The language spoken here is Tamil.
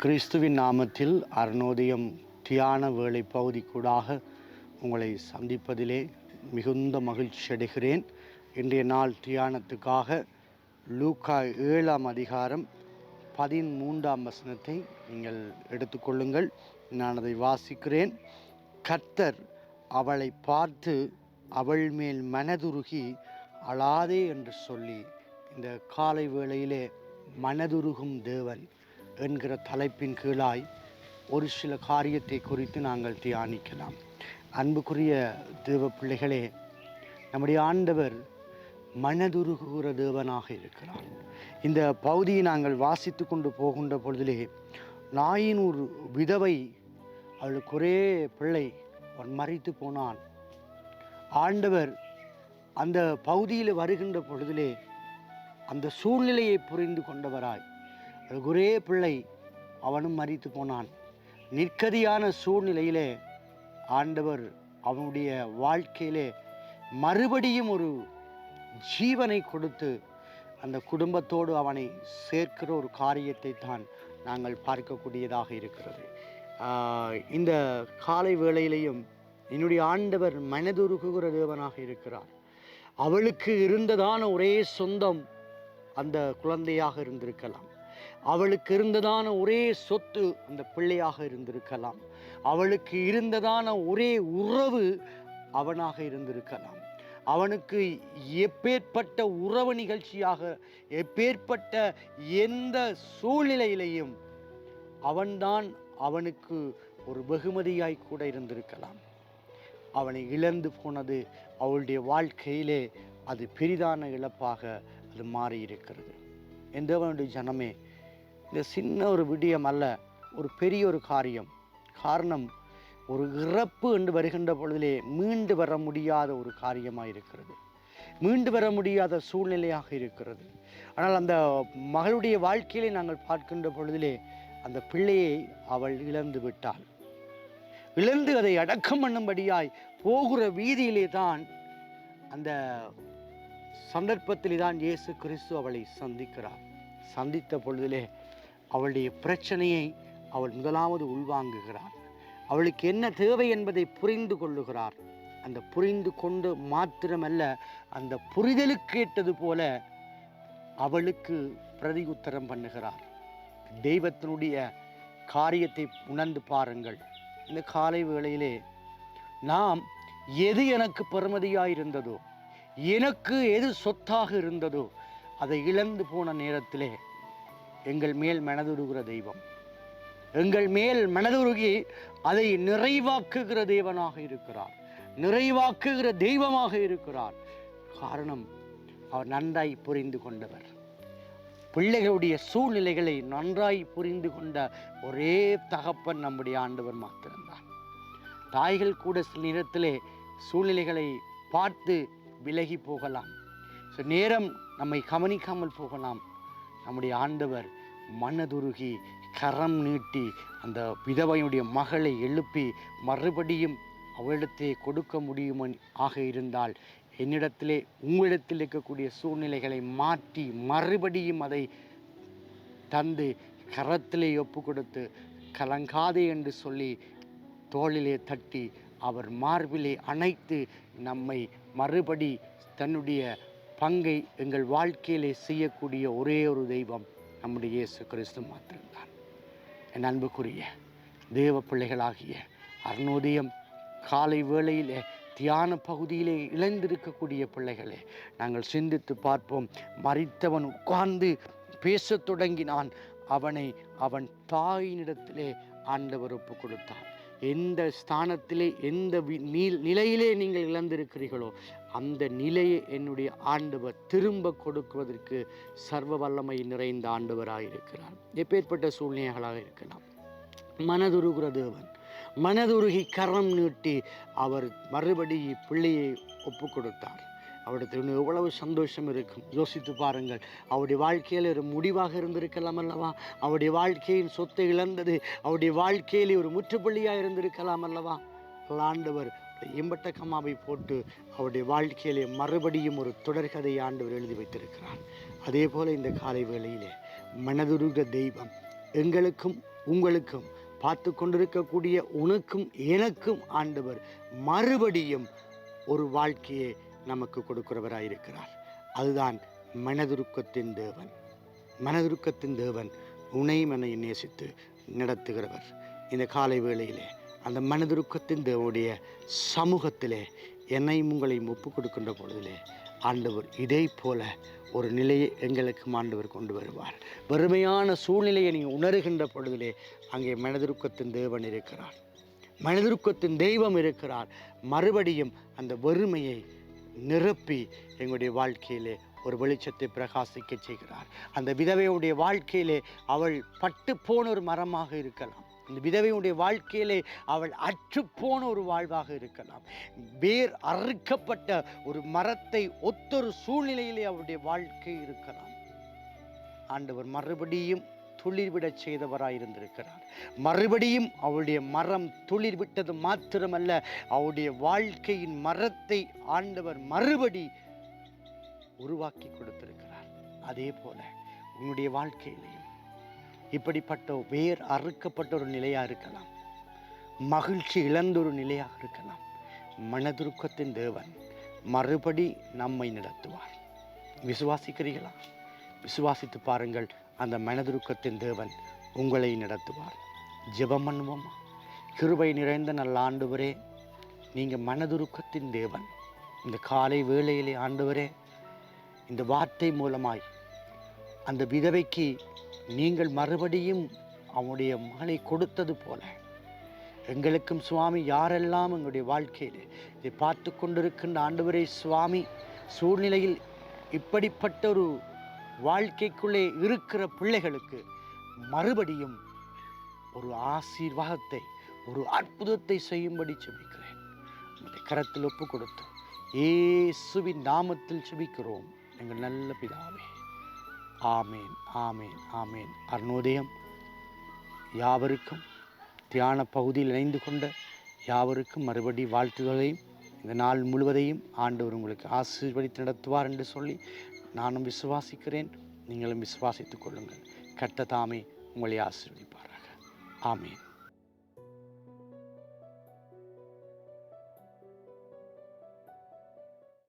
கிறிஸ்துவின் நாமத்தில் அருணோதயம் தியான வேலை பகுதிக்கூடாக உங்களை சந்திப்பதிலே மிகுந்த மகிழ்ச்சி அடைகிறேன். இன்றைய நாள் தியானத்துக்காக லூக்கா ஏழாம் அதிகாரம் பதிமூன்றாம் வசனத்தை நீங்கள் எடுத்துக்கொள்ளுங்கள் நான் அதை வாசிக்கிறேன். கர்த்தர் அவளை பார்த்து அவள் மேல் மனதுருகி அழாதே என்று சொல்லி இந்த காலை வேளையிலே மனதுருகும் தேவன் என்கிற தலைப்பின் கீழாய் ஒரு சில காரியத்தை குறித்து நாங்கள் தியானிக்கலாம். அன்புக்குரிய தேவ பிள்ளைகளே நம்முடைய ஆண்டவர் மனதுருகுகிற தேவனாக இருக்கிறார். இந்த பகுதியை நாங்கள் வாசித்து கொண்டு போகின்ற பொழுதிலே நாயின் ஒரு விதவை அவளுக்கு ஒரே பிள்ளை அவன் மறித்து போனான். ஆண்டவர் அந்த பகுதியில் வருகின்ற பொழுதிலே அந்த சூழ்நிலையை புரிந்து கொண்டவராய் அவளுக்கு ஒரே பிள்ளை. அவனும் மறித்து போனான். நிற்கதியான சூழ்நிலையிலே ஆண்டவர் அவனுடைய வாழ்க்கையிலே மறுபடியும் ஒரு ஜீவனை கொடுத்து அந்த குடும்பத்தோடு அவனை சேர்க்கிற ஒரு காரியத்தை தான் நாங்கள் பார்க்கக்கூடியதாக இருக்கிறது. இந்த காலை வேளையிலையும் என்னுடைய ஆண்டவர் மனதுருகுகிற தேவனாக இருக்கிறார். அவளுக்கு இருந்ததான ஒரே சொந்தம் அந்த குழந்தையாக இருந்திருக்கலாம். அவளுக்கு இருந்ததான ஒரே சொத்து அந்த பிள்ளையாக இருந்திருக்கலாம். அவளுக்கு இருந்ததான ஒரே உறவு அவனாக இருந்திருக்கலாம். அவனுக்கு எப்பேற்பட்ட உறவு நிகழ்ச்சியாக எப்பேற்பட்ட எந்த சூழ்நிலையிலையும் அவன்தான் அவனுக்கு ஒரு வெகுமதியாய் கூட இருந்திருக்கலாம். அவனை இழந்து போனது அவளுடைய வாழ்க்கையிலே அது பெரிதான இழப்பாக அது மாறி இருக்கிறது எந்தவனுடைய ஜனமே இந்த சின்ன ஒரு விடயம் அல்ல ஒரு பெரிய ஒரு காரியம். காரணம் ஒரு இறப்பு என்று வருகின்ற பொழுதிலே மீண்டு வர முடியாத ஒரு காரியமாக இருக்கிறது. மீண்டு வர முடியாத சூழ்நிலையாக இருக்கிறது. ஆனால் அந்த மகளுடைய வாழ்க்கையிலே நாங்கள் பார்க்கின்ற பொழுதிலே அந்த பிள்ளையை அவள் இழந்து விட்டாள். இழந்து அதை அடக்கம் பண்ணும்படியாய் போகிற வீதியிலே தான் அந்த சந்தர்ப்பத்திலே தான் இயேசு கிறிஸ்து அவளை சந்திக்கிறார். சந்தித்த பொழுதிலே அவளுடைய பிரச்சனையை அவள் முதலாவது உள்வாங்குகிறார் அவளுக்கு என்ன தேவை என்பதை புரிந்து கொள்ளுகிறார். அந்த புரிந்து கொண்டு மாத்திரமல்ல அந்த புரிதலுக்கு ஏற்றது போல அவளுக்கு பிரதி உத்தரம் பண்ணுகிறார். தெய்வத்தினுடைய காரியத்தை உணர்ந்து பாருங்கள். இந்த காலை வேளையிலே நாம் எது எனக்கு பெருமதியாக இருந்ததோ எனக்கு எது சொத்தாக இருந்ததோ அதை இழந்து போன நேரத்திலே எங்கள் மேல் மனதுருகிற தெய்வம். எங்கள் மேல் மனதுருகி அதை நிறைவாக்குகிற தெய்வனாக இருக்கிறார். நிறைவாக்குகிற தெய்வமாக இருக்கிறார். காரணம் அவர் நன்றாய் புரிந்து கொண்டவர். பிள்ளைகளுடைய சூழ்நிலைகளை நன்றாய் புரிந்து கொண்ட ஒரே தகப்பன் நம்முடைய ஆண்டவர் மாத்திரம்தான். தாய்கள் கூட சில நேரத்திலே சூழ்நிலைகளை பார்த்து விலகி போகலாம். ஸோ நேரம் நம்மை கவனிக்காமல் போகலாம். நம்முடைய ஆண்டவர் மனதுருகி கரம் நீட்டி அந்த விதவையுடைய மகளை எழுப்பி மறுபடியும் அவளிடத்தை கொடுக்க முடியும் ஆக இருந்தால் என்னிடத்திலே உங்களிடத்தில் இருக்கக்கூடிய சூழ்நிலைகளை மாற்றி மறுபடியும் அதை தந்து கரத்திலே ஒப்பு கொடுத்து கலங்காதே என்று சொல்லி தோளிலே தட்டி அவர் மார்பிலே அணைத்து நம்மை மறுபடி தன்னுடைய பங்கை எங்கள் வாழ்க்கையிலே செய்யக்கூடிய ஒரே ஒரு தெய்வம் நம்முடைய இயேசு கிறிஸ்து மாத்திரம்தான். என் அன்புக்குரிய தேவ பிள்ளைகளாகிய அருணோதயம் காலை வேளையிலே தியான பகுதியிலே இழந்திருக்கக்கூடிய பிள்ளைகளே நாங்கள் சிந்தித்து பார்ப்போம். மறித்தவன் உட்கார்ந்து பேசத் தொடங்கினான். அவனை அவன் தாயினிடத்திலே ஆண்டவர் ஒப்பு கொடுத்தான். எந்த ஸ்தானத்திலே எந்த நிலையிலே நீங்கள் இழந்திருக்கிறீர்களோ அந்த நிலையை என்னுடைய ஆண்டவர் திரும்ப கொடுக்குவதற்கு சர்வ வல்லமை நிறைந்த ஆண்டவராக இருக்கிறார். எப்பேற்பட்ட சூழ்நிலைகளாக இருக்கலாம். மனதுருகிற தேவன் மனதுருகி கரம் நீட்டி அவர் மறுபடி பிள்ளையை ஒப்பு கொடுத்தார் அவரிடத்தில் எவ்வளவு சந்தோஷம் இருக்கும். யோசித்து பாருங்கள். அவருடைய வாழ்க்கையில் ஒரு முடிவாக இருந்திருக்கலாம் அல்லவா? அவருடைய வாழ்க்கையின் சொத்தை இழந்தது. அவருடைய வாழ்க்கையிலே ஒரு முற்றுப்புள்ளியாக இருந்திருக்கலாம் அல்லவா? ஆண்டவர் எம்பட்ட போட்டு அவருடைய வாழ்க்கையிலே மறுபடியும் ஒரு தொடர்கதை ஆண்டவர் எழுதி வைத்திருக்கிறார். அதே போல் இந்த காலை வேளையிலே மனதுருக தெய்வம் எங்களுக்கும் உங்களுக்கும் பார்த்து கொண்டிருக்கக்கூடிய உனக்கும் எனக்கும் ஆண்டவர் மறுபடியும் ஒரு வாழ்க்கையை நமக்கு கொடுக்கிறவராய் இருக்கிறார். அதுதான் மனதுருக்கத்தின் தேவன். மனதுருக்கத்தின் தேவன் உனை மனை நேசித்து நடத்துகிறவர். இந்த காலை வேளையிலே அந்த மனதுருக்கத்தின் தேவனுடைய சமூகத்திலே என்னையும் உங்களையும் ஒப்பு கொடுக்கின்ற பொழுதிலே ஆண்டவர் இதே போல ஒரு நிலையை எங்களுக்கு ஆண்டவர் கொண்டு வருவார். வறுமையான சூழ்நிலையை நீங்கள் உணர்கின்ற பொழுதிலே அங்கே மனதுருக்கத்தின் தேவன் இருக்கிறார். மனதுருக்கத்தின் தெய்வம் இருக்கிறார். மறுபடியும் அந்த வறுமையை நிரப்பி எங்களுடைய வாழ்க்கையிலே ஒரு வெளிச்சத்தை பிரகாசிக்க செய்கிறார். அந்த விதவையுடைய வாழ்க்கையிலே அவள் பட்டு போன ஒரு மரமாக இருக்கலாம். இந்த விதவையுடைய வாழ்க்கையிலே அவள் அற்றுப்போன ஒரு வாழ்வாக இருக்கலாம். வேர் அறுக்கப்பட்ட ஒரு மரத்தை ஒத்தொரு சூழ்நிலையிலே அவளுடைய வாழ்க்கை இருக்கலாம். ஆண்டவர் மறுபடியும் துளிர்விடச் செய்தவராயிருந்திருக்கிறார். மறுபடியும் அவளுடைய மரம் துளிர் விட்டது மாத்திரமல்ல அவருடைய வாழ்க்கையின் மரத்தை ஆண்டவர் மறுபடி உருவாக்கி கொடுத்திருக்கிறார். அதே போல உன்னுடைய வாழ்க்கையிலையும் இப்படிப்பட்ட வேர் அறுக்கப்பட்ட ஒரு நிலையாக இருக்கலாம். மகிழ்ச்சி இழந்த ஒரு நிலையாக இருக்கலாம். மனதுருக்கத்தின் தேவன் மறுபடி நம்மை நடத்துவார். விசுவாசிக்கிறீர்களா? விசுவாசித்து பாருங்கள் அந்த மனதுருக்கத்தின் தேவன் உங்களை நடத்துவார். ஜெபம் பண்ணுவோமா? கிருபை நிறைந்த நல்ல ஆண்டவரே நீங்கள் மனதுருக்கத்தின் தேவன். இந்த காலை வேளையிலே ஆண்டவரே இந்த வார்த்தை மூலமாய் அந்த விதவைக்கு நீங்கள் மறுபடியும் அவனுடைய மகளை கொடுத்தது போல எங்களுக்கும் சுவாமி யாரெல்லாம் எங்களுடைய வாழ்க்கையில் இதை பார்த்து கொண்டிருக்கின்ற ஆண்டவரே சுவாமி சூழ்நிலையில் இப்படிப்பட்ட ஒரு வாழ்க்கைக்குள்ளே இருக்கிற பிள்ளைகளுக்கு மறுபடியும் ஒரு ஆசீர்வாதத்தை ஒரு அற்புதத்தை செய்யும்படி செபிக்கிறேன். அந்த கரத்தில் ஒப்பு கொடுத்து ஏசுவின் நாமத்தில் செபிக்கிறோம். எங்கள் நல்ல பிதாவே. ஆமேன் ஆமேன் ஆமேன். அருணோதயம் யாவருக்கும் தியான பகுதியில் இணைந்து கொண்ட யாவருக்கும் மறுபடி வாழ்த்துகளையும் இந்த நாள் முழுவதையும் ஆண்டவர் உங்களுக்கு ஆசீர்வதித்து நடத்துவார் என்று சொல்லி நானும் விசுவாசிக்கிறேன். நீங்களும் விசுவாசித்துக் கொள்ளுங்கள். கட்ட தாமே உங்களை ஆசீர்வதிப்பாராக. ஆமேன்.